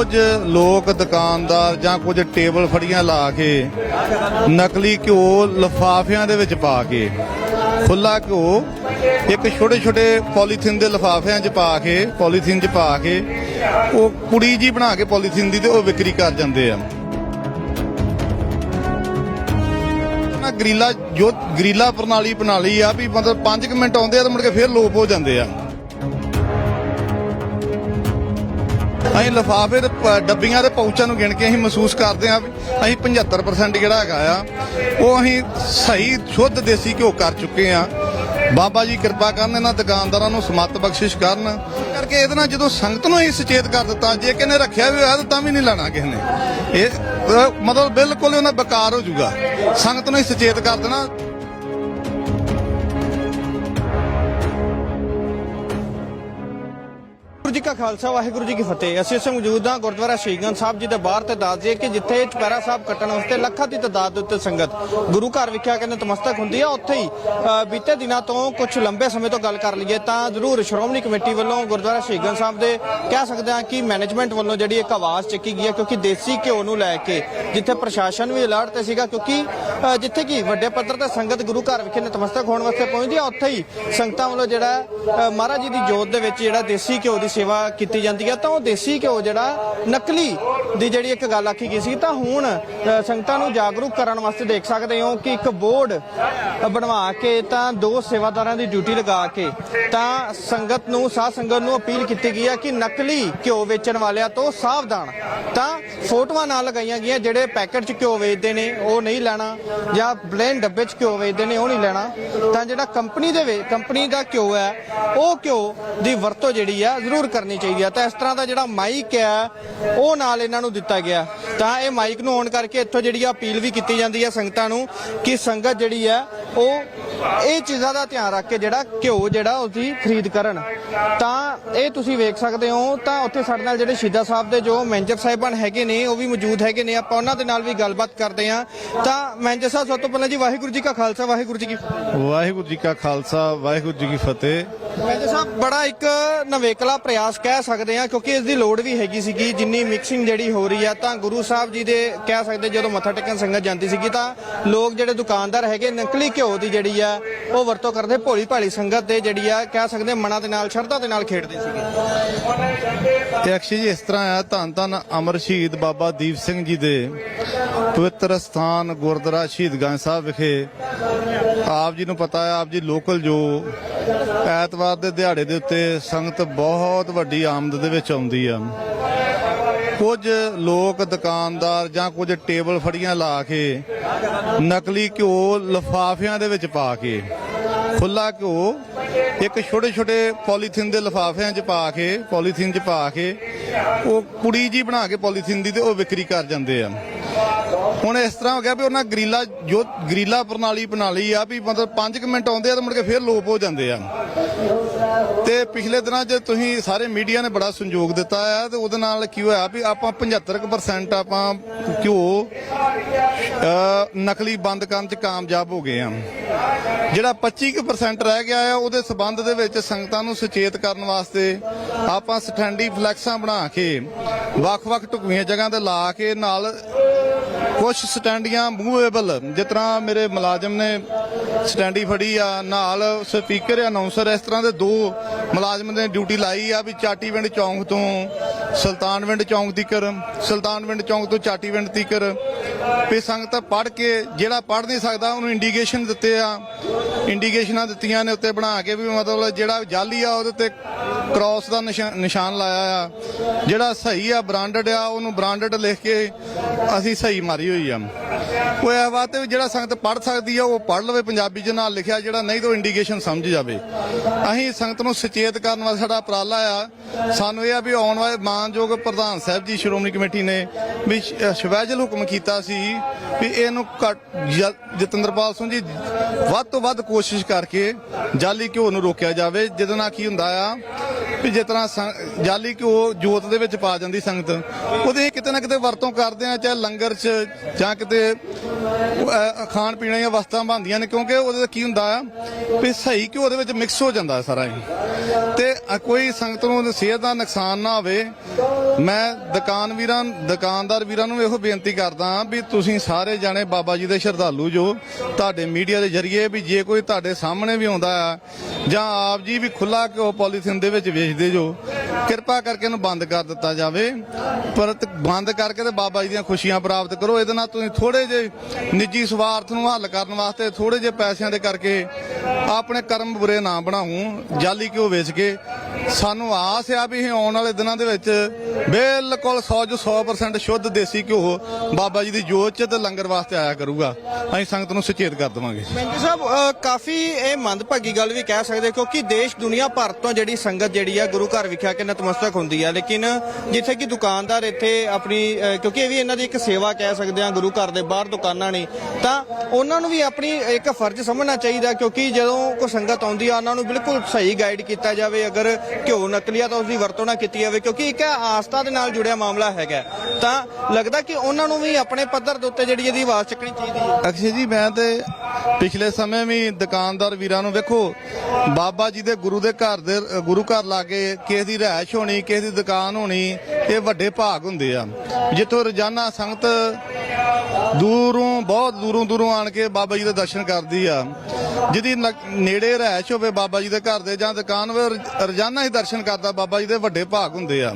ਕੁਝ ਲੋਕ, ਦੁਕਾਨਦਾਰ ਜਾਂ ਕੁਝ ਟੇਬਲ ਫੜੀਆਂ ਲਾ ਕੇ ਨਕਲੀ ਘਿਓ ਲਫਾਫਿਆਂ ਦੇ ਵਿੱਚ ਪਾ ਕੇ ਖੁੱਲਾ ਘਿਓ, ਇੱਕ ਛੋਟੇ ਛੋਟੇ ਪੋਲੀਥੀਨ ਦੇ ਲਫਾਫਿਆਂ 'ਚ ਪਾ ਕੇ, ਪੋਲੀਥੀਨ 'ਚ ਪਾ ਕੇ, ਉਹ ਕੁੜੀ ਜੀ ਬਣਾ ਕੇ ਪੋਲੀਥੀਨ ਦੀ ਤੇ ਉਹ ਵਿਕਰੀ ਕਰ ਜਾਂਦੇ ਆ। ਨਾ ਗਰੀਲਾ ਜੋ ਗਰੀਲਾ ਪ੍ਰਣਾਲੀ ਬਣਾ ਲਈ ਆ ਵੀ ਮਤਲਬ 5 ਮਿੰਟ ਆਉਂਦੇ ਆ ਤੇ ਮੁੜ ਕੇ ਫੇਰ ਲੋਪ ਹੋ ਜਾਂਦੇ ਆ। ਅਸੀਂ ਲਫਾਫੇ ਤੇ ਡੱਬੀਆਂ ਦੇ ਪਾਊਚਾਂ ਨੂੰ ਗਿਣ ਕੇ ਅਸੀਂ ਮਹਿਸੂਸ ਕਰਦੇ ਹਾਂ ਵੀ ਅਸੀਂ 75% ਜਿਹੜਾ ਹੈਗਾ ਆ, ਉਹ ਅਸੀਂ ਸਹੀ ਸ਼ੁੱਧ ਦੇਸੀ ਘਿਓ ਕਰ ਚੁੱਕੇ ਆ ਬਾਬਾ ਜੀ ਕਿਰਪਾ ਕਰਨ ਇਹਨਾਂ ਦੁਕਾਨਦਾਰਾਂ ਨੂੰ ਸਮੱਤ ਬਖਸ਼ਿਸ਼ ਕਰਨ। ਕਰਕੇ ਇਹਦੇ ਨਾਲ ਜਦੋਂ ਸੰਗਤ ਨੂੰ ਅਸੀਂ ਸੁਚੇਤ ਕਰ ਦਿੱਤਾ, ਜੇ ਕਿਸੇ ਨੇ ਰੱਖਿਆ ਵੀ ਹੋਇਆ ਤਾਂ ਵੀ ਨਹੀਂ ਲੈਣਾ ਕਿਸੇ ਨੇ। ਇਹ ਮਤਲਬ ਬਿਲਕੁਲ ਉਹਨਾਂ ਬੇਕਾਰ ਹੋ ਜਾਊਗਾ। ਸੰਗਤ ਨੂੰ ਹੀ ਸੁਚੇਤ ਕਰ ਦੇਣਾ। ਜੀ ਕਾ ਖਾਲਸਾ ਵਾਹਿਗੁਰੂ ਜੀ ਕੀ ਫਤਿਹ। ਅਸੀਂ ਇਸ ਮੌਜੂਦ ਹਾਂ ਗੁਰਦੁਆਰਾ ਸ਼ਹੀਦਗੰਜ ਸਾਹਿਬ ਜੀ ਦੇ ਬਾਹਰ ਤੇ ਦੱਸ ਦਈਏ ਕਿ ਜਿੱਥੇ ਚੁਪਹਿਰਾ ਸਾਹਿਬ ਕੱਟਣ ਵਾਸਤੇ ਲੱਖਾਂ ਦੀ ਤਦਾਦ ਉੱਤੇ ਸੰਗਤ ਗੁਰੂ ਘਰ ਵਿਖੇ ਆ ਕੇ ਨਤਮਸਤਕ ਹੁੰਦੀ ਆ। ਉੱਥੇ ਹੀ ਬੀਤੇ ਦਿਨਾਂ ਤੋਂ ਕੁਝ ਲੰਬੇ ਸਮੇਂ ਤੋਂ ਗੱਲ ਕਰ ਲਈਏ ਤਾਂ ਜ਼ਰੂਰ ਸ਼੍ਰੋਮਣੀ ਕਮੇਟੀ ਵੱਲੋਂ ਗੁਰਦੁਆਰਾ ਸ਼ਹੀਦਗੰਜ ਸਾਹਿਬ ਦੇ ਕਹਿ ਸਕਦੇ ਹਾਂ ਕਿ ਮੈਨੇਜਮੈਂਟ ਵੱਲੋਂ ਜਿਹੜੀ ਇੱਕ ਆਵਾਜ਼ ਚੱਕੀ ਗਈ ਹੈ ਕਿਉਂਕਿ ਦੇਸੀ ਘਿਓ ਨੂੰ ਲੈ ਕੇ ਜਿੱਥੇ ਪ੍ਰਸ਼ਾਸਨ ਵੀ ਅਲਰਟ ਤੇ ਸੀਗਾ ਕਿਉਂਕਿ ਅ, ਜਿੱਥੇ ਕਿ ਵੱਡੇ ਪੱਧਰ ਤੇ ਸੰਗਤ ਗੁਰੂ ਘਰ ਵਿਖੇ ਨਤਮਸਤਕ ਹੋਣ ਵਾਸਤੇ ਪਹੁੰਚਦੀ ਆ ਉੱਥੇ ਹੀ ਸੰਗਤਾਂ ਵੱਲੋਂ ਜਿਹੜਾ ਅ, ਮਹਾਰਾਜ ਜੀ ਦੀ ਜੋਤ ਦੇ ਵਿੱਚ ਜਿਹੜਾ ਦੇਸੀ ਘਿਓ ਦੀ ਸੇਵਾ ਕੀਤੀ ਜਾਂਦੀ ਹੈ ਤਾਂ ਉਹ ਦੇਸੀ ਘਿਓ ਜਿਹੜਾ ਨਕਲੀ ਦੀ ਜਿਹੜੀ ਇੱਕ ਗੱਲ ਆਖੀ ਗਈ ਸੀ, ਤਾਂ ਹੁਣ ਸੰਗਤਾਂ ਨੂੰ ਜਾਗਰੂਕ ਕਰਨ ਵਾਸਤੇ ਦੇਖ ਸਕਦੇ ਹੋ ਕਿ ਇੱਕ ਬੋਰਡ ਬਣਵਾ ਕੇ ਤਾਂ ਦੋ ਸੇਵਾਦਾਰਾਂ ਦੀ ਡਿਊਟੀ ਲਗਾ ਕੇ ਤਾਂ ਸੰਗਤ ਨੂੰ, ਸਾਧ ਸੰਗਤ ਨੂੰ ਅਪੀਲ ਕੀਤੀ ਗਈ ਹੈ ਕਿ ਨਕਲੀ ਘਿਓ ਵੇਚਣ ਵਾਲਿਆਂ ਤੋਂ ਸਾਵਧਾਨ। ਤਾਂ ਫੋਟੋਆਂ ਨਾਲ ਲਗਾਈਆਂ ਗਈਆਂ, ਜਿਹੜੇ ਪੈਕਟ 'ਚ ਘਿਓ ਵੇਚਦੇ ਨੇ, ਉਹ ਨਹੀਂ ਲੈਣਾ, ਜਾਂ ਪਲੇਨ ਡੱਬੇ 'ਚ ਘਿਓ ਵੇਚਦੇ ਨੇ, ਉਹ ਨਹੀਂ ਲੈਣਾ। ਤਾਂ ਜਿਹੜਾ ਕੰਪਨੀ ਦੇ ਕੰਪਨੀ ਦਾ ਘਿਓ ਹੈ, ਉਹ ਘਿਓ ਦੀ ਵਰਤੋਂ ਜਿਹੜੀ ਆ, ਜ਼ਰੂਰ ਕਰਨੀ ਚਾਹੀਦੀ ਆ। ਤਾਂ ਇਸ ਤਰ੍ਹਾਂ ਦਾ ਜਿਹੜਾ ਮਾਈਕ ਹੈ ਉਹ ਨਾਲ ਇਹਨਾਂ ਨੂੰ ਦਿੱਤਾ ਗਿਆ। ਤਾਂ ਇਹ ਮਾਈਕ ਨੂੰ ਔਨ ਕਰਕੇ ਇੱਥੋਂ ਜਿਹੜੀ ਆ ਅਪੀਲ ਵੀ ਕੀਤੀ ਜਾਂਦੀ ਹੈ ਸੰਗਤਾਂ ਨੂੰ ਕਿ ਸੰਗਤ ਜਿਹੜੀ ਆ ਉਹ ਇਹ ਚੀਜ਼ਾਂ ਦਾ ਧਿਆਨ ਰੱਖ ਕੇ ਜਿਹੜਾ ਘਿਓ ਜਿਹੜਾ ਉਸਦੀ ਖਰੀਦ ਕਰਨ। ਤਾਂ ਇਹ ਤੁਸੀਂ ਵੇਖ ਸਕਦੇ ਹੋ ਤਾਂ ਉੱਥੇ ਸਾਡੇ ਨਾਲ ਜਿਹੜੇ ਸ਼ਹੀਦਾਂ ਸਾਹਿਬ ਦੇ ਜੋ ਮੈਨੇਜਰ ਸਾਹਿਬਾਨ ਹੈਗੇ ਨੇ ਉਹ ਵੀ ਮੌਜੂਦ ਹੈਗੇ ਨੇ। ਆਪਾਂ ਉਹਨਾਂ ਦੇ ਨਾਲ ਵੀ ਗੱਲਬਾਤ ਕਰਦੇ ਹਾਂ। ਤਾਂ ਮੈਨੇਜਰ ਸਾਹਿਬ ਸਭ ਤੋਂ ਪਹਿਲਾਂ ਜੀ ਵਾਹਿਗੁਰੂ ਜੀ ਕਾ ਖਾਲਸਾ ਵਾਹਿਗੁਰੂ ਜੀ ਕੀ। ਵਾਹਿਗੁਰੂ ਜੀ ਕਾ ਖਾਲਸਾ ਵਾਹਿਗੁਰੂ ਜੀ ਕੀ ਫਤਿਹ। ਮੈਨੇਜਰ ਸਾਹਿਬ ਬੜਾ ਇੱਕ ਨਵੇਕਲਾ ਪ੍ਰਯਾਸ ਕਹਿ ਸਕਦੇ ਆ ਕਿਉਂਕਿ ਇਸ ਦੀ ਲੋੜ ਵੀ ਹੈਗੀ ਸੀਗੀ, ਜਿੰਨੀ ਮਿਕਸਿੰਗ ਜਿਹੜੀ ਹੋ ਰਹੀ ਆ, ਤਾਂ ਗੁਰੂ ਸਾਹਿਬ ਜੀ ਦੇ ਕਹਿ ਸਕਦੇ ਜਦੋਂ ਮੱਥਾ ਟੇਕਣ ਸੰਗਤ ਜਾਂਦੀ ਸੀਗੀ, ਤਾਂ ਲੋਕ ਜਿਹੜੇ ਦੁਕਾਨਦਾਰ ਹੈਗੇ, ਨਕਲੀ ਘਿਓ ਦੀ ਜਿਹੜੀ ਆ, ਉਹ ਵਰਤੋਂ ਕਰਦੇ ਭੋਲੀ ਭਾਲੀ ਸੰਗਤ ਦੇ ਜਿਹੜੀ ਆ, ਕਹਿ ਸਕਦੇ ਮਨਾਂ ਦੇ ਨਾਲ, ਸ਼ਰਧਾ ਦੇ ਨਾਲ ਖੇਡਦੇ ਸੀਗੇ। ਤੇ ਅਕਸ਼ੇ ਜੀ, ਇਸ ਤਰ੍ਹਾਂ ਆ, ਧੰਨ ਧੰਨ ਅਮਰ ਸ਼ਹੀਦ ਬਾਬਾ ਦੀਪ ਸਿੰਘ ਜੀ ਦੇ ਪਵਿੱਤਰ ਸਥਾਨ ਗੁਰਦੁਆਰਾ ਸ਼ਹੀਦਗੰਜ ਸਾਹਿਬ ਵਿਖੇ। ਆਪ ਜੀ ਨੂੰ ਪਤਾ ਹੈ, ਆਪ ਜੀ ਲੋਕਲ ਜੋ ਐਤਵਾਰ ਦੇ ਦਿਹਾੜੇ ਦੇ ਉੱਤੇ ਸੰਗਤ ਬਹੁਤ ਵੱਡੀ ਆਮਦ ਦੇ ਵਿੱਚ ਆਉਂਦੀ ਆ। ਕੁਝ ਲੋਕ ਦੁਕਾਨਦਾਰ ਜਾਂ ਕੁਝ ਟੇਬਲ ਫੜੀਆਂ ਲਾ ਕੇ ਨਕਲੀ ਘਿਓ ਲਫਾਫਿਆਂ ਦੇ ਵਿੱਚ ਪਾ ਕੇ ਖੁੱਲਾ ਘਿਓ, ਇੱਕ ਛੋਟੇ ਛੋਟੇ ਪੋਲੀਥੀਨ ਦੇ ਲਫਾਫਿਆਂ 'ਚ ਪਾ ਕੇ, ਪੋਲੀਥੀਨ 'ਚ ਪਾ ਕੇ, ਉਹ ਕੁੜੀ ਜੀ ਬਣਾ ਕੇ ਪੋਲੀਥੀਨ ਦੀ ਤੇ ਉਹ ਵਿਕਰੀ ਕਰ ਜਾਂਦੇ ਆ। ਹੁਣ ਇਸ ਤਰ੍ਹਾਂ ਹੋ ਗਿਆ ਵੀ ਉਹਨਾਂ ਗਰੀਲਾ ਜੋ ਗਰੀਲਾ ਪ੍ਰਣਾਲੀ ਬਣਾ ਆ ਵੀ ਮਤਲਬ 5 ਮਿੰਟ ਆਉਂਦੇ ਆ ਤੇ ਮੁੜ ਕੇ ਫੇਰ ਲੋਪ ਹੋ ਜਾਂਦੇ ਆ। ਤੇ ਪਿਛਲੇ ਦਿਨਾਂ 'ਚ ਤੁਸੀਂ ਸਾਰੇ ਮੀਡੀਆ ਨੇ ਬੜਾ ਸੰਯੋਗ ਦਿੱਤਾ ਆ ਤੇ ਉਹਦੇ ਨਾਲ ਕੀ ਹੋਇਆ ਵੀ ਆਪਾਂ 75% ਆਪਾਂ ਘਿਓ ਨਕਲੀ ਬੰਦ ਕਰਨ 'ਚ ਕਾਮਯਾਬ ਹੋ ਗਏ ਆ। ਜਿਹੜਾ 25% ਰਹਿ ਗਿਆ ਆ, ਉਹਦੇ ਸਬੰਧ ਦੇ ਵਿੱਚ ਸੰਗਤਾਂ ਨੂੰ ਸੁਚੇਤ ਕਰਨ ਵਾਸਤੇ ਆਪਾਂ ਸਟੈਂਡੀ ਫਲੈਕਸਾਂ ਬਣਾ ਕੇ ਵੱਖ-ਵੱਖ ਢੁਕਵੀਆਂ ਜਗ੍ਹਾ ਤੇ ਲਾ ਕੇ ਨਾਲ ਕੁਝ ਸਟੈਂਡੀਆਂ ਮੂਵੇਬਲ ਜਿਸ ਤਰ੍ਹਾਂ ਮੇਰੇ ਮੁਲਾਜ਼ਮ ਨੇ ਸਟੈਂਡੀ ਫੜੀ ਆ, ਨਾਲ ਸਪੀਕਰ ਅਨਾਉਂਸਰ ਇਸ ਤਰ੍ਹਾਂ ਦੇ ਦੋ ਮੁਲਾਜ਼ਮ ਨੇ ਡਿਊਟੀ ਲਾਈ ਆ ਵੀ ਚਾਟੀਵਿੰਡ ਚੌਂਕ ਤੋਂ ਸੁਲਤਾਨਵਿੰਡ ਚੌਂਕ ਤੀਕਰ ਸੁਲਤਾਨਵਿੰਡ ਚੌਂਕ ਤੋਂ ਚਾਟੀਵਿੰਡ ਤੀਕਰ। ਵੀ ਸੰਗਤ ਪੜ ਕੇ ਜਿਹੜਾ ਪੜ ਨਹੀਂ ਸਕਦਾ, ਉਹਨੂੰ ਇੰਡੀਕੇਸ਼ਨ ਦਿੱਤੇ ਆ। ਇੰਡੀਕੇਸ਼ਨਾਂ ਦਿੱਤੀਆਂ ਨੇ ਉੱਤੇ ਬਣਾ ਕੇ ਵੀ ਮਤਲਬ ਜਿਹੜਾ ਜਾਲੀ ਆ, ਉਹਦੇ ਤੇ ਕ੍ਰਾਸ ਦਾ ਨਿਸ਼ਾ- ਨਿਸ਼ਾਨ ਲਾਇਆ ਆ। ਜਿਹੜਾ ਸਹੀ ਆ ਬ੍ਰਾਂਡਡ ਆ, ਉਹਨੂੰ ਬ੍ਰਾਂਡਡ ਲਿਖ ਕੇ ਅਸੀਂ ਸਹੀ ਮਾਰੀ ਹੋਈ ਆ। ਉਹ ਇਹ ਬਾਤ ਹੈ ਵੀ ਜਿਹੜਾ ਸੰਗਤ ਪੜ ਸਕਦੀ ਆ, ਉਹ ਪੜ ਲਵੇ, ਪੰਜਾਬੀ ਚ ਨਾਲ ਲਿਖਿਆ, ਜਿਹੜਾ ਨਹੀਂ ਤਾਂ ਉਹ ਇੰਡੀਕੇਸ਼ਨ ਸਮਝ ਜਾਵੇ। ਅਸੀਂ ਸੰਗਤ ਨੂੰ ਸੁਚੇਤ ਕਰਨ ਵਾਸਤੇ ਸਾਡਾ ਉਪਰਾਲਾ ਆ। ਸਾਨੂੰ ਇਹ ਆ ਵੀ ਆਉਣ ਵਾਲੇ ਮਾਨਯੋਗ ਪ੍ਰਧਾਨ ਸਾਹਿਬ ਜੀ, ਸ਼੍ਰੋਮਣੀ ਕਮੇਟੀ ਨੇ ਵੀ ਸ਼ਵੈਜਲ ਹੁਕਮ ਕੀਤਾ ਸੀ ਵੀ ਇਹਨੂੰ ਘੱਟ- ਜਤਿੰਦਰਪਾਲ ਸਿੰਘ ਜੀ, ਵੱਧ ਤੋਂ ਵੱਧ ਕੋਸ਼ਿਸ਼ ਕਰਕੇ ਜਾਲੀ ਘਿਓ ਨੂੰ ਰੋਕਿਆ ਜਾਵੇ। ਜਿਹਦੇ ਨਾਲ ਕੀ ਹੁੰਦਾ ਆ ਵੀ ਜਿਸ ਤਰ੍ਹਾਂ ਸੰ- ਜਾਲੀ ਘਿਓ ਜੋਤ ਦੇ ਵਿੱਚ ਪਾ ਜਾਂਦੀ ਸੰਗਤ। ਉਹਦੇ ਕਿਤੇ ਨਾ ਕਿਤੇ ਵਰਤੋਂ ਕਰਦੇ ਆ, ਚਾਹੇ ਲੰਗਰ 'ਚ ਜਾਂ ਕਿਤੇ ਖਾਣ ਪੀਣ ਦੀਆਂ ਵਸਤਾਂ ਬਣਦੀਆਂ ਨੇ, ਕਿਉਂਕਿ ਉਹਦੇ ਕੀ ਹੁੰਦਾ ਆ ਵੀ ਸਹੀ ਘਿਓ ਦੇ ਵਿੱਚ ਮਿਕਸ ਹੋ ਜਾਂਦਾ ਸਾਰਾ ਇਹ। ਤੇ ਕੋਈ ਸੰਗਤ ਨੂੰ ਸਿਹਤ ਦਾ ਨੁਕਸਾਨ ਨਾ ਹੋਵੇ, ਮੈਂ ਦੁਕਾਨ ਵੀਰਾਂ, ਦੁਕਾਨਦਾਰ ਵੀਰਾਂ ਨੂੰ ਇਹੋ ਬੇਨਤੀ ਕਰਦਾ ਹਾਂ ਵੀ ਤੁਸੀਂ ਸਾਰੇ ਜਾਣੇ ਬਾਬਾ ਜੀ ਦੇ ਸ਼ਰਧਾਲੂ ਜੋ ਤੁਹਾਡੇ ਮੀਡੀਆ ਦੇ ਜ਼ਰੀਏ ਵੀ ਜੇ ਕੋਈ ਤੁਹਾਡੇ ਸਾਹਮਣੇ ਵੀ ਆਉਂਦਾ ਆ, ਜਾਂ ਆਪ ਜੀ ਵੀ ਖੁੱਲਾ ਘਿਓ ਪੋਲੀਥੀਨ ਦੇ ਵਿੱਚ ਵੇਚਦੇ ਜੋ, ਕਿਰਪਾ ਕਰਕੇ ਇਹਨੂੰ ਬੰਦ ਕਰ ਦਿੱਤਾ ਜਾਵੇ। ਪਰ ਬੰਦ ਕਰਕੇ ਤੇ ਬਾਬਾ ਜੀ ਦੀਆਂ ਖੁਸ਼ੀਆਂ ਪ੍ਰਾਪਤ ਕਰੋ। ਇਹਦੇ ਨਾਲ ਤੁਸੀਂ ਥੋੜੇ ਜੇ ਨਿੱਜੀ ਸਵਾਰਥ ਨੂੰ ਹੱਲ ਕਰਨ ਵਾਸਤੇ ਥੋੜੇ ਜੇ ਪੈਸਿਆਂ ਦੇ ਕਰਕੇ ਆਪਣੇ ਕਰਮ ਬੁਰੇ ਨਾ ਬਣਾਉ ਜਾਲੀ ਘਿਓ ਵੇਚ ਕੇ ਸਾਨੂੰ ਆਸ ਆ ਵੀ ਇਹ ਆਉਣ ਵਾਲੇ ਦਿਨਾਂ ਦੇ ਵਿੱਚ ਬਿਲਕੁਲ 100 ਜੋ 100% ਸ਼ੁੱਧ ਦੇਸੀ ਘਿਓ ਬਾਬਾ ਜੀ ਦੀ ਜੋਤ ਚ ਤੇ ਲੰਗਰ ਵਾਸਤੇ ਆਇਆ ਕਰੂਗਾ। ਅਸੀਂ ਸੰਗਤ ਨੂੰ ਸੁਚੇਤ ਕਰ ਦੇਵਾਂਗੇ। ਮੈਂਜੀ ਸਾਹਿਬ ਕਾਫੀ ਇਹ ਮੰਦਭਾਗੀ ਗੱਲ ਵੀ ਕਹਿ ਸਕਦੇ ਕਿਉਂਕਿ ਦੇਸ਼ ਦੁਨੀਆ ਭਰ ਤੋਂ ਜਿਹੜੀ ਸੰਗਤ ਜਿਹੜੀ ਆ, ਗੁਰੂ ਘਰ ਵਿਖਿਆ ਕੇ ਨਤਮਸਤਕ ਹੁੰਦੀ ਆ। ਲੇਕਿਨ ਜਿੱਥੇ ਕਿ ਦੁਕਾਨਦਾਰ ਇੱਥੇ ਆਪਣੀ ਕਿਉਂਕਿ ਇਹ ਵੀ ਇਹਨਾਂ ਦੀ ਇੱਕ ਸੇਵਾ ਕਹਿ ਸਕਦੇ ਆ, ਗੁਰੂ ਘਰ ਦੇ ਬਾਹਰ ਦੁਕਾਨਾਂ ਨੇ, ਤਾਂ ਉਹਨਾਂ ਨੂੰ ਵੀ ਆਪਣੀ ਇੱਕ ਫਰਜ਼ ਸਮਝਣਾ ਚਾਹੀਦਾ, ਕਿਉਂਕਿ ਜਦੋਂ ਕੋਈ ਸੰਗਤ ਆਉਂਦੀ ਆ, ਉਹਨਾਂ ਨੂੰ ਬਿਲਕੁਲ ਸਹੀ ਗਾਈਡ ਕੀਤਾ ਜਾਵੇ, ਅਗਰ ਘਿਓ ਨਕਲੀ ਆ ਤਾਂ ਉਸ ਦੀ ਵਰਤੋਂ ਨਾ ਕੀਤੀ ਜਾਵੇ, ਕਿਉਂਕਿ ਇੱਕ ਆਸਥਾ ਦੇ ਨਾਲ ਜੁੜਿਆ ਮਾਮਲਾ ਹੈਗਾ। ਤਾਂ ਲੱਗਦਾ ਕਿ ਉਹਨਾਂ ਨੂੰ ਵੀ ਆਪਣੇ ਪੱਧਰ ਦੇ ਉੱਤੇ ਜਿਹੜੀ ਇਹਦੀ ਆਵਾਜ਼ ਚੱਕਣੀ ਚਾਹੀਦੀ ਹੈ। ਅਕਸ਼ੇ ਜੀ, ਮੈਂ ਤੇ ਪਿਛਲੇ ਸਮੇਂ ਵੀ ਦੁਕਾਨਦਾਰ ਵੀਰਾਂ ਨੂੰ ਵੇਖੋ, ਬਾਬਾ ਜੀ ਦੇ ਗੁਰੂ ਦੇ ਘਰ ਦੇ, ਗੁਰੂ ਘਰ ਲਾਗੇ ਕਿਸੇ ਦੀ ਰਿਹਾਇਸ਼ ਹੋਣੀ, ਕਿਸੇ ਦੀ ਦੁਕਾਨ ਹੋਣੀ ਇਹ ਵੱਡੇ ਭਾਗ ਹੁੰਦੇ ਆ। ਜਿੱਥੋਂ ਰੋਜ਼ਾਨਾ ਸੰਗਤ ਦੂਰੋਂ, ਬਹੁਤ ਦੂਰੋਂ ਦੂਰੋਂ ਆਣ ਕੇ ਬਾਬਾ ਜੀ ਦੇ ਦਰਸ਼ਨ ਕਰਦੀ ਆ। ਜਿਹਦੀ ਨੇੜੇ ਰਹਿਸ਼ ਹੋਵੇ ਬਾਬਾ ਜੀ ਦੇ ਘਰ ਦੇ ਜਾਂ ਦੁਕਾਨ ਹੋਵੇ ਰੋਜ਼ਾਨਾ ਹੀ ਦਰਸ਼ਨ ਕਰਦਾ ਬਾਬਾ ਜੀ ਦੇ ਵੱਡੇ ਭਾਗ ਹੁੰਦੇ ਆ।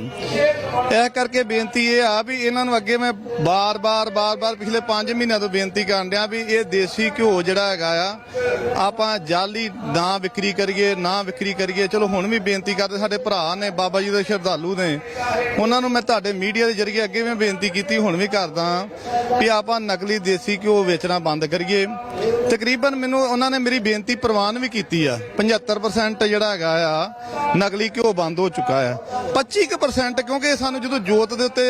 ਇਹ ਕਰਕੇ ਬੇਨਤੀ ਇਹ ਆ ਵੀ ਇਹਨਾਂ ਨੂੰ ਅੱਗੇ ਮੈਂ ਬਾਰ-ਬਾਰ ਬਾਰ-ਬਾਰ ਪਿਛਲੇ 5 ਮਹੀਨਿਆਂ ਤੋਂ ਬੇਨਤੀ ਕਰਨ ਡਿਆ ਵੀ ਇਹ ਦੇਸੀ ਘਿਓ ਜਿਹੜਾ ਹੈਗਾ ਆ, ਆਪਾਂ ਜਾਲੀ ਨਾ ਵਿਕਰੀ ਕਰੀਏ, ਨਾ ਵਿਕਰੀ ਕਰੀਏ। ਚਲੋ ਹੁਣ ਵੀ ਬੇਨਤੀ ਕਰਦੇ, ਸਾਡੇ ਭਰਾ ਨੇ, ਬਾਬਾ ਜੀ ਦੇ ਸ਼ਰਧਾਲੂ ਨੇ, ਉਹਨਾਂ ਨੂੰ ਮੈਂ ਤੁਹਾਡੇ ਮੀਡੀਆ ਦੇ ਜ਼ਰੀਏ ਅੱਗੇ ਵੀ ਬੇਨਤੀ ਕੀਤੀ, ਹੁਣ ਵੀ ਕਰਦਾ ਵੀ ਆਪਾਂ ਨਕਲੀ ਦੇਸੀ ਘਿਓ ਵੇਚਣਾ ਬੰਦ ਕਰੀਏ। ਤਕਰੀਬਨ ਮੈਨੂੰ ਉਹਨਾਂ ਨੇ ਮੇਰੀ ਬੇਨਤੀ ਪ੍ਰਵਾਨ ਵੀ ਕੀਤੀ ਆ। 75% ਜਿਹੜਾ ਹੈਗਾ ਆ, ਨਕਲੀ ਘਿਓ ਬੰਦ ਹੋ ਚੁੱਕਾ ਆ। 25% ਕਿਉਂਕਿ ਸਾਨੂੰ ਜਦੋਂ ਜੋਤ ਦੇ ਉੱਤੇ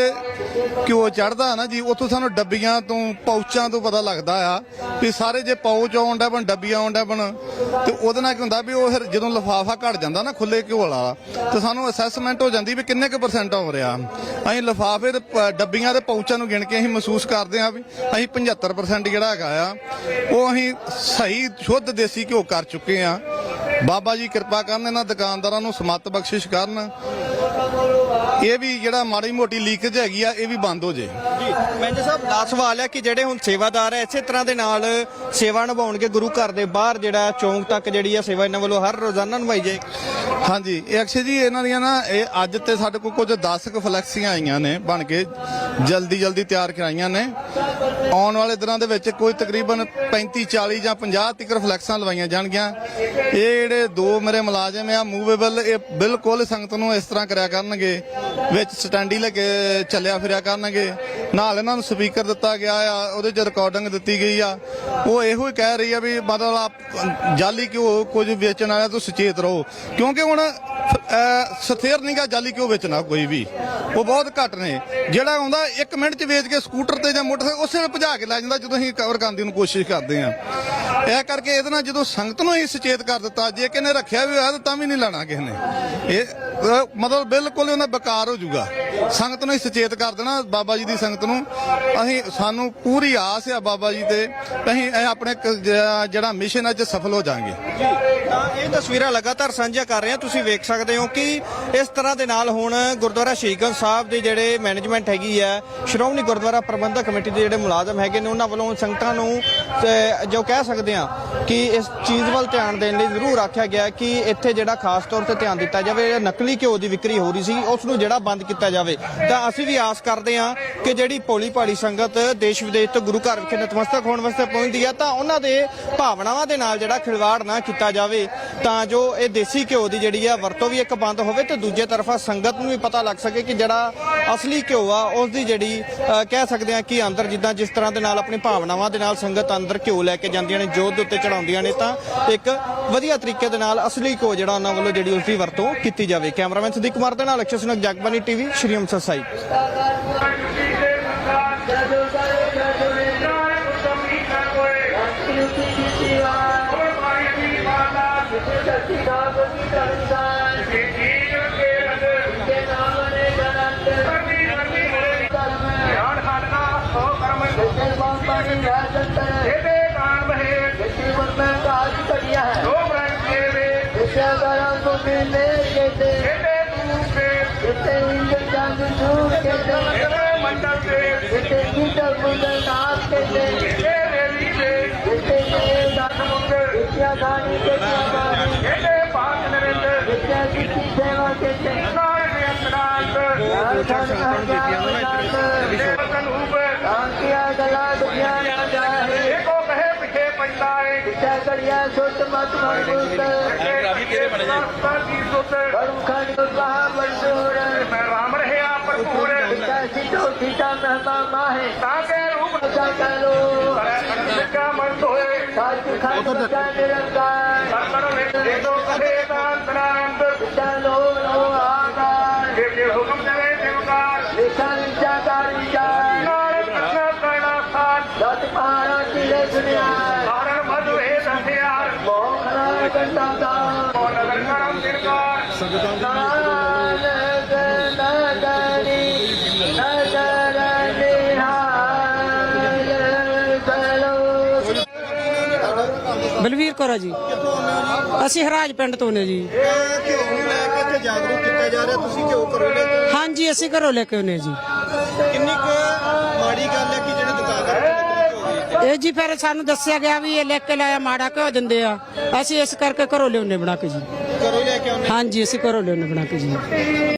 ਘਿਓ ਚੜਦਾ ਨਾ ਜੀ, ਉੱਥੋਂ ਸਾਨੂੰ ਡੱਬੀਆਂ ਤੋਂ ਪਾਊਚਾਂ ਤੋਂ ਪਤਾ ਲੱਗਦਾ ਆ ਵੀ ਸਾਰੇ ਜੇ ਪਾਊਚ ਆਉਂਦਾ ਬਣ ਡੱਬੀਆਂ ਆਉਂਦਾ ਬਣ ਤੇ ਉਹਦੇ ਨਾਲ ਕੀ ਹੁੰਦਾ ਵੀ ਉਹ ਫਿਰ ਜਦੋਂ ਲਫਾਫਾ ਘਟ ਜਾਂਦਾ ਨਾ ਖੁੱਲੇ ਘਿਓ ਵਾਲਾ, ਤੇ ਸਾਨੂੰ ਅਸੈਸਮੈਂਟ ਹੋ ਜਾਂਦੀ ਵੀ ਕਿੰਨੇ ਕੁ ਪਰਸੈਂਟ ਹੋ ਰਿਹਾ। ਅਸੀਂ ਲਫਾਫੇ ਤੇ ਡੱਬੀਆਂ ਦੇ ਪਾਊਚਾਂ ਨੂੰ ਗਿਣ ਕੇ ਅਸੀਂ ਮਹਿਸੂਸ ਕਰਦੇ ਹਾਂ ਵੀ ਅਸੀਂ 75% ਜਿਹੜਾ ਹੈਗਾ ਆ, ਉਹ ਅਸੀਂ ਸਹੀ, ਸ਼ੁੱਧ ਦੇਸੀ ਘਿਓ ਕਰ ਚੁੱਕੇ ਆ। ਬਾਬਾ ਜੀ ਕਿਰਪਾ ਕਰਨ ਇਹਨਾਂ ਦੁਕਾਨਦਾਰਾਂ ਨੂੰ ਸਮੱਤ ਬਖਸ਼ਿਸ਼ ਕਰਨ। ਇਹ ਵੀ ਜਿਹੜਾ ਮਾੜੀ ਮੋਟੀ ਲੀਕੇਜ ਹੈਗੀ ਆ ਇਹ ਵੀ ਬੰਦ ਹੋ ਜੇ। ਜੀ ਮੈਂਜਰ ਸਾਹਿਬ ਲਾਸਟ ਸਵਾਲ ਹੈ ਕਿ ਜਿਹੜੇ ਹੁਣ ਸੇਵਾਦਾਰ ਹੈ ਇਸੇ ਤਰ੍ਹਾਂ ਦੇ ਨਾਲ ਸੇਵਾ ਨਿਭਾਉਣਗੇ ਗੁਰੂ ਘਰ ਦੇ ਬਾਹਰ ਜਿਹੜਾ ਚੌਂਕ ਤੱਕ ਜਿਹੜੀ ਆ ਸੇਵਾ ਇਹਨਾਂ ਵੱਲੋਂ ਹਰ ਰੋਜ਼ਾਨਾ ਨਿਭਾਈ ਜਾਏ। ਹਾਂਜੀ ਇਹ ਅਕਸ਼ੇ ਜੀ ਇਹਨਾਂ ਦੀਆਂ ਨਾ ਇਹ ਅੱਜ ਤੇ ਸਾਡੇ ਕੋਲ ਕੁਝ 10 ਕੁ ਫਲੈਕਸੀਆਂ ਆਈਆਂ ਨੇ ਬਣ ਕੇ ਜਲਦੀ ਜਲਦੀ ਤਿਆਰ ਕਰਾਈਆਂ ਨੇ। ਆਉਣ ਵਾਲੇ ਦਿਨਾਂ ਦੇ ਵਿੱਚ ਕੋਈ ਤਕਰੀਬਨ 35 40 ਜਾਂ 50 ਤੀਕਰ ਫਲੈਕਸਾਂ ਲਵਾਈਆਂ ਜਾਣਗੀਆਂ। ਇਹ ਜਿਹੜੇ ਦੋ ਮੇਰੇ ਮੁਲਾਜ਼ਮ ਆ ਮੂਵੇਬਲ ਇਹ ਬਿਲਕੁਲ ਸੰਗਤ ਨੂੰ ਇਸ ਤਰ੍ਹਾਂ ਕਰਿਆ ਕਰਨਗੇ। ਵਿੱਚ ਸਟੈਂਡੀ ਲੈ ਕੇ ਚੱਲਿਆ ਫਿਰਿਆ ਕਰਨਗੇ। ਨਾਲ ਇਹਨਾਂ ਨੂੰ ਸਪੀਕਰ ਦਿੱਤਾ ਗਿਆ ਆ ਉਹਦੇ 'ਚ ਰਿਕਾਰਡਿੰਗ ਦਿੱਤੀ ਗਈ ਆ। ਉਹ ਇਹੋ ਹੀ ਕਹਿ ਰਹੀ ਆ ਵੀ ਮਤਲਬ ਆਪ ਜਾਲੀ ਕਿਉਂ ਕੁਝ ਵੇਚਣ ਵਾਲਿਆਂ ਤੋਂ ਸੁਚੇਤ ਰਹੋ। ਕਿਉਂਕਿ ਹੁਣ ਅਹ, ਸਥਿਰ ਨਹੀਂਗਾ ਜਾਲੀ ਕਿਉਂ ਵੇਚਣਾ ਕੋਈ ਵੀ? ਉਹ ਬਹੁਤ ਘੱਟ ਨੇ। ਜਿਹੜਾ ਆਉਂਦਾ 1 ਮਿੰਟ 'ਚ ਵੇਚ ਕੇ ਸਕੂਟਰ ਤੇ ਜਾਂ ਮੋਟਰਸਾਈਕਲ ਉਸੇ ਵੇਲੇ ਭਜਾ ਕੇ ਲੈ ਜਾਂਦਾ ਜਦੋਂ ਅਸੀਂ ਕਵਰ ਕਰਨ ਦੀ ਨੂੰ ਕੋਸ਼ਿਸ਼ ਕਰਦੇ ਆ ਇਹ ਕਰਕੇ ਇਹਦੇ ਨਾਲ ਜਦੋਂ ਸੰਗਤ ਨੂੰ ਹੀ ਸੁਚੇਤ ਕਰ ਦਿੱਤਾ ਜੇ ਕਿਨੇ ਰੱਖਿਆ ਵੀ ਹੋਇਆ ਤਾਂ ਵੀ ਨਹੀਂ ਲੈਣਾ ਕਿਸੇ ਨੇ। ਇਹ ਮਤਲਬ ਬਿਲਕੁਲ ਉਹਨਾਂ ਬੇਕਾਰ ਹੋ ਜਾਊਗਾ। ਸੰਗਤ ਨੂੰ ਸੁਚੇਤ ਕਰ ਦੇਣਾ ਬਾਬਾ ਜੀ ਦੀ ਸੰਗਤ ਨੂੰ। ਅਸੀਂ ਸਾਨੂੰ ਪੂਰੀ ਆਸ ਆ ਬਾਬਾ ਜੀ ਤੇ ਅਸੀਂ ਇਹ ਆਪਣੇ ਕ- ਜਿਹੜਾ- ਜਿਹੜਾ ਮਿਸ਼ਨ ਅੱਜ ਸਫਲ ਹੋ ਜਾਾਂਗੇ। ਤਾਂ ਇਹ ਤਸਵੀਰਾਂ ਲਗਾਤਾਰ ਸਾਂਝੀਆਂ ਕਰ ਰਹੇ ਹਾਂ। ਤੁਸੀਂ ਵੇਖ ਸਕਦੇ ਹੋ ਕਿ ਇਸ ਤਰ੍ਹਾਂ ਦੇ ਨਾਲ ਹੁਣ ਗੁਰਦੁਆਰਾ ਸ਼ਹੀਦਗੰਜ ਸਾਹਿਬ ਦੇ ਜਿਹੜੇ ਮੈਨੇਜਮੈਂਟ ਹੈਗੀ ਹੈ ਸ਼੍ਰੋਮਣੀ ਗੁਰਦੁਆਰਾ ਪ੍ਰਬੰਧਕ ਕਮੇਟੀ ਦੇ ਜਿਹੜੇ ਮੁਲਾਜ਼ਮ ਹੈਗੇ ਨੇ ਉਹਨਾਂ ਵੱਲੋਂ ਸੰਗਤਾਂ ਨੂੰ ਅਹ, ਜੋ ਕਹਿ ਸਕਦੇ ਹਾਂ ਕਿ ਇਸ ਚੀਜ਼ ਵੱਲ ਧਿਆਨ ਦੇਣ ਲਈ ਜ਼ਰੂਰ ਆਖਿਆ ਗਿਆ ਕਿ ਇੱਥੇ ਜਿਹੜਾ ਖਾਸ ਤੌਰ ਤੇ ਧਿਆਨ ਦਿੱਤਾ ਜਾਵੇ ਇਹ ਨਕਲੀ ਘਿਓ ਦੀ ਵਿਕਰੀ ਹੋ ਰਹੀ ਸੀ ਉਸ ਨੂੰ ਜਿਹੜਾ ਬੰਦ ਕੀਤਾ ਜਾਵੇ। ਤਾਂ ਅਸੀਂ ਵੀ ਆਸ ਕਰਦੇ ਹਾਂ ਕਿ ਜਿਹੜੀ ਭੋਲੀ ਭਾਲੀ ਸੰਗਤ ਦੇਸ਼ ਵਿਦੇਸ਼ ਤੋਂ ਗੁਰੂ ਘਰ ਵਿਖੇ ਨਤਮਸਤਕ ਹੋਣ ਵਾਸਤੇ ਪਹੁੰਚਦੀ ਹੈ ਤਾਂ ਉਹਨਾਂ ਦੇ ਭਾਵਨਾਵਾਂ ਦੇ ਨਾਲ ਜਿਹੜਾ ਖਿਲਵਾੜ ਨਾ ਕੀਤਾ ਜਾਵੇ ਤਾਂ ਜੋ ਇਹ ਦੇਸੀ ਘਿਓ ਦੀ ਜਿਹੜੀ ਆ ਵਰਤੋਂ ਵੀ ਇੱਕ ਬੰਦ ਹੋਵੇ ਤੇ ਦੂਜੇ ਤਰਫਾ ਸੰਗਤ ਨੂੰ ਵੀ ਪਤਾ ਲੱਗ ਸਕੇ ਕਿ ਜਿਹੜਾ ਅਸਲੀ ਘਿਓ ਆ ਉਸ ਦੀ ਜਿਹੜੀ ਅਹ, ਕਹਿ ਸਕਦੇ ਆ ਕਿ ਅੰਦਰ ਜਿੱਦਾਂ ਜਿਸ ਤਰ੍ਹਾਂ ਦੇ ਨਾਲ ਆਪਣੀ ਭਾਵਨਾਵਾਂ ਦੇ ਨਾਲ ਸੰਗਤ ਅੰਦਰ ਘਿਓ ਲੈ ਕੇ ਜਾਂਦੀਆਂ ਨੇ ਜੋਤ ਦੇ ਉੱਤੇ ਚੜਾਉਂਦੀਆਂ ਨੇ ਤਾਂ ਇੱਕ ਵਧੀਆ ਤਰੀਕੇ ਦੇ ਨਾਲ ਅਸਲੀ ਘਿਓ ਜਿਹੜਾ ਉਹਨਾਂ ਵੱਲੋਂ ਜਿਹੜੀ ਉਸ ਦੀ ਵਰਤੋਂ ਕੀਤੀ ਜਾਵੇ। ਕੈਮਰਾਮੈਨ ਸੁਦੀਪ ਕੁਮਾਰ ਦੇ ਨਾਲ ਅਕਸ਼ਰ ਸੁਨਕ ਜਗਬਾਨੀ ਟੀਵੀ ਸ਼੍ਰੀ ਅੰਮ੍ਰਿਤਸਰ ਸਾਹਿਬ ਇਹਦੇ ਕਾਰਨ ਬਹੇ ਦੋ ਬ੍ਰੈਕ ਦੇ ਵੇ Deixa eu dar um pouquinho ਬੀਬੀਆਂ ਨੂੰ ਨਾ ਇੱਧਰ ਅਨੂਪ ਸ਼ਾਂਤੀਆਂ ਗੱਲਾਂ ਦੁਨੀਆਂ ਨਾ ਜਾਏ ਇੱਕੋ ਕਹੇ ਪਿੱਛੇ ਪੈਂਦਾ ਏ ਪਿੱਛੇ ਕਰਿਆ ਸੁੱਤ ਮਤ ਮਨੁੱਤ ਰਾਵੀ ਤੇਰੇ ਬਣੇ ਜੀ ਗਰੂ ਖਾਨ ਉਤਲਾਹ ਮਨਸੂਰ ਮੈਂ ਰਾਮ ਰਹਿਆ ਭਰਪੂਰ ਪਿੱਛੇ ਸਿੱਧੋ ਸੀਤਾ ਮਹਿਮਾ ਮਾਹੇ ਤਾਂ ਕੇ ਰੂਪ ਸਾਕਲੋ ਸਿੱਕਾ ਮਨ ਹੋਏ ਸੱਚ ਖਾਨ ਦਾ ਨਿਰੰਕਾਰ ਸਰਮਣ ਵਿੱਚ ਦੇਖੋ ਕਹੇ ਤਾਂ ਅੰਤਰਾਂਤ ਪਿੱਛੇ ਲੋ ਲੋ ਆਕਾਰ ਜੇ ਜੇ ਹੁਕਮ ਦੇਵੇ ਦੇਵਕਾਰ ਲਿਖਾਂ ਜਾਕਾਰੀ ਜਾ ਨਾਲ ਕਥਾ ਕਰਨਾ ਸਾਥ ਦਤ ਪਹਾੜਾ ਕਿਲੇ ਦੁਨੀਆ ਕਾਰਨ ਮਧੂ ਹੈ ਦਸਿਆਰ ਮੋਖਰਾ ਕੰਡਾ ਦਾ ਮੋ ਨਗਰ ਕਰਮ ਦਿਨਕਾਰ ਨਾਨਕ ਨਗਰੀ ਨਗਰ ਨਿਹਾਲ ਚਲੋ ਬਲਵੀਰ ਕੌਰ ਜੀ। ਅਸੀਂ ਹਰਾਜ ਪਿੰਡ ਤੋਂ ਨੇ ਜੀ। ਜਾਗਰੂਕ ਕੀਤਾ ਜਾ ਰਿਹਾ? ਤੁਸੀਂ ਘਿਓ ਕਰੋ ਲੈ ਕੇ ਹਾਂਜੀ ਅਸੀਂ ਘਰੋਂ ਲੈ ਕੇ ਆਉਨੇ ਜੀ। ਕਿੰਨੀ ਕੁ ਮਾੜੀ ਗੱਲ ਹੈ ਕਿ ਜਿਹੜੇ ਦੁਕਾਨਦਾਰ ਘਿਓ ਵੇਚਦੇ ਇਹ ਜੀ ਫਿਰ ਸਾਨੂੰ ਦੱਸਿਆ ਗਿਆ ਵੀ ਇਹ ਲੈ ਕੇ ਲਾਇਆ ਮਾੜਾ ਕਿਉਂ ਦਿੰਦੇ ਆ। ਅਸੀਂ ਇਸ ਕਰਕੇ ਘਰੋਂ ਲਿਆਉਨੇ ਬਣਾ ਕੇ ਜੀ। ਘਰੋਂ ਲੈ ਕੇ ਆਉਂਦੇ ਹਾਂਜੀ ਅਸੀਂ ਘਰੋਂ ਲਿਆਉਨੇ ਬਣਾ ਕੇ ਜੀ।